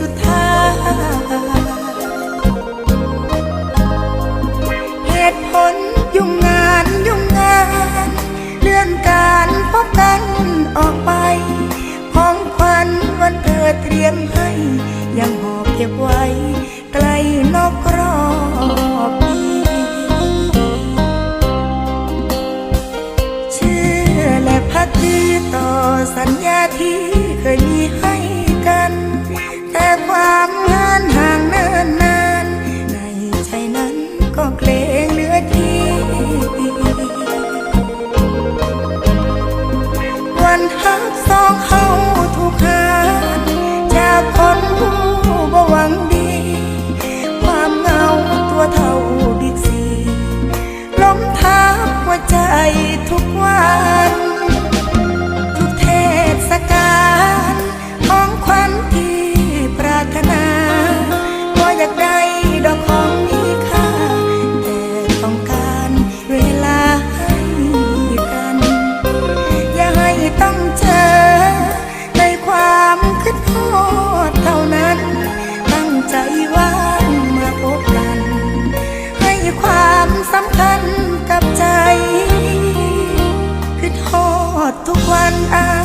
สุดท้ายเหตุผลยุ่งงานยุ่งงาน เลื่อนการพบกันออกไป ของควันวันเกิดเตรียมให้ ยังหอบเก็บไว้ ไกลนอกกรอบเชื่อและพักดีต่อสัญญาที่เคยมีให้ ทุกวัน ดทุกวันอา